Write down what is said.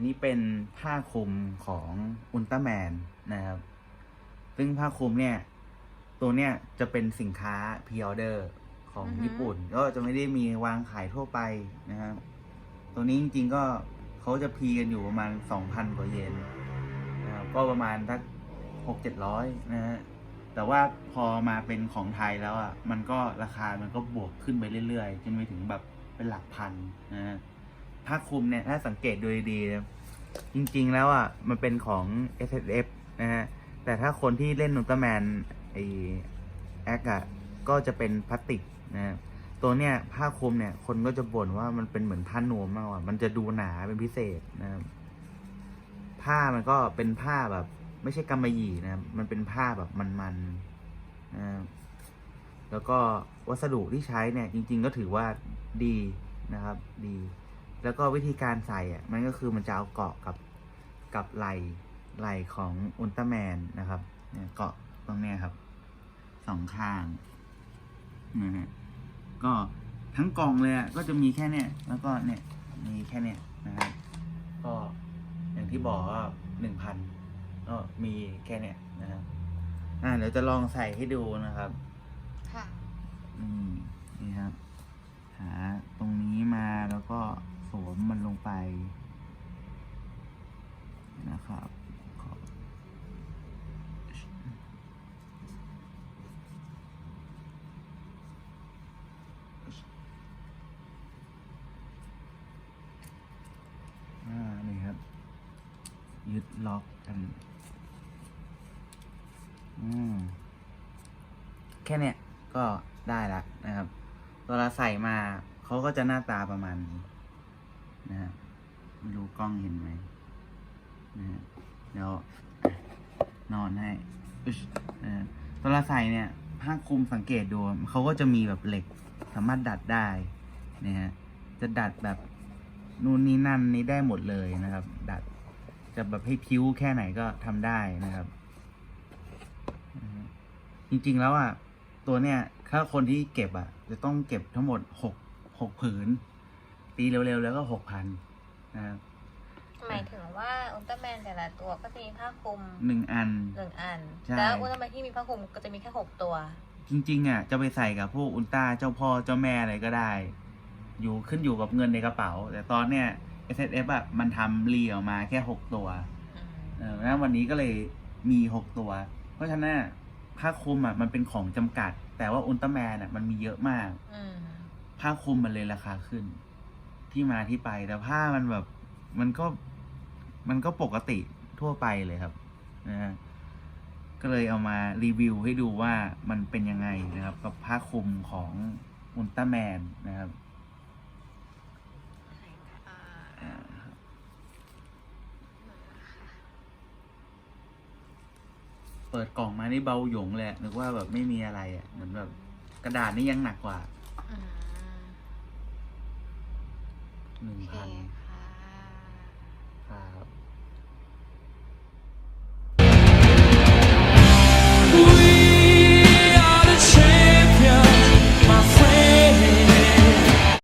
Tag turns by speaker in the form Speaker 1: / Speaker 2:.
Speaker 1: นนี้เป็นผ้าคลุมของอุลตร้าแมนนะครับ ซึ่งผ้าคลุมเนี่ย ตัวเนี้ยจะเป็นสินค้าพ r ออเดอร์ของ
Speaker 2: อือฮึ
Speaker 1: ญี่ปุ่น ก็จะไม่ได้มีวางขายทั่วไปนะครับ ตัวนี้จริงๆก็เขาจะพีกันอยู่ประมาณสองพันกว่าเยนนะครับก็ประมาณสักหกเจ็ดร้อยนะฮะแต่ว่าพอมาเป็นของไทยแล้วอะ มันก็ราคามันก็บวกขึ้นไปเรื่อยๆ จนไปถึงแบบเป็นหลักพันนะฮะ ผ้าคลุมเนี่ยถ้าสังเกตดูดีๆนะจริง ๆ แล้วอะมันเป็นของ S S F นะฮะแต่ถ้าคนที่เล่นนุตร้าแมนไอแอคอะก็จะเป็นพลาสติกนะตัวเนี่ยผ้าคลุมเนี่ยคนก็จะบ่นว่ามันเป็นเหมือนผ้านวมมากกว่า มันจะดูหนาเป็นพิเศษนะครับผ้ามันก็เป็นผ้าแบบ ไม่ใช่กำมะหยี่นะครับมันเป็นผ้าแบบมันๆนะครับแล้วก็วัสดุที่ใช้เนี่ย จริง ๆ ก็ถือว่าดีนะครับ ดี แล้วก็วิธีการใส่อะมันก็คือมันจะเอาเกาะกับกับไหลไหลของอุลตร้าแมนนะครับเนี่ยเกาะตรงเนี้ยครับสองข้างนะฮะก็ทั้งกล่องเลยอะก็จะมีแค่เนี้ยแล้วก็เนี่ยมีแค่เนี้ยนะครับก็อย่างที่บอกว่าหนึ่งพันก็มีแค่เนี้ยนะครับอ่าเดี๋ยวจะลองใส่ให้ดูนะครับ
Speaker 2: ค่ะ
Speaker 1: อืม นะครับนี่ครับ ยึดล็อกกัน อืม แค่เนี้ยก็ได้ละนะครับเวลาใส่มาเขาก็จะหน้าตาประมาณนี้นะฮะ ไม่รู้กล้องเห็นไหมนะฮะเดี๋ยวนอนให้นะฮะเวลาใส่เนี่ยผ้าคลุมสังเกตดูเขาก็จะมีแบบเหล็กสามารถดัดได้นะฮะจะดัดแบบนู่นนี่นั่นนี้ได้หมดเลยนะครับ ดัดจะแบบให้พิ้วแค่ไหนก็ทำได้นะครับ จริงๆแล้วอะตัวเนี้ยถ้าคนที่เก็บอะ จะต้องเก็บทั้งหมดหกหกผืน ตีเร็วๆแล้วก็หกพัน นะครับ
Speaker 2: หมายถึงว่าอุลตร้าแมนแต่ละตัวก็จะมีผ้าคลุม
Speaker 1: หนึ่งอัน
Speaker 2: หนึ่งอัน
Speaker 1: ใช่
Speaker 2: แล้วอุลตร้าแมนที่มีผ้าคลุมก็จะมีแค่หกตัว
Speaker 1: จริงๆอะจะไปใส่กับพวกอุลตร้าเจ้าพ่อเจ้าแม่อะไรก็ได้ อยู่ขึ้นอยู่กับเงินในกระเป๋า แต่ตอนเนี้ย S S F อะมันทำรีออกมาแค่หกตัว
Speaker 2: อืม
Speaker 1: เออแล้ววันนี้ก็เลยมีหกตัว เพราะฉะนั้นอะผ้าคลุมอะมันเป็นของจำกัด แต่ว่าอุลตร้าแมนอะมันมีเยอะมาก
Speaker 2: อืม
Speaker 1: ผ้าคลุมมันเลยราคาขึ้น ที่มาที่ไป แต่ผ้ามันแบบมันก็มันก็ปกติทั่วไปเลยครับนะฮะก็เลยเอามารีวิวให้ดูว่ามันเป็นยังไงนะครับ กับผ้าคลุมของอุลตร้าแมนนะครับเปิดกล่องมานี่เบาหยงเลยอะนึกว่าแบบไม่มีอะไรอะเหมือนแบบกระดาษนี่ยังหนักกว่า
Speaker 2: อืม
Speaker 1: หนึ่ง
Speaker 2: โอเค
Speaker 1: พัน
Speaker 2: ค่ะ
Speaker 1: ครับ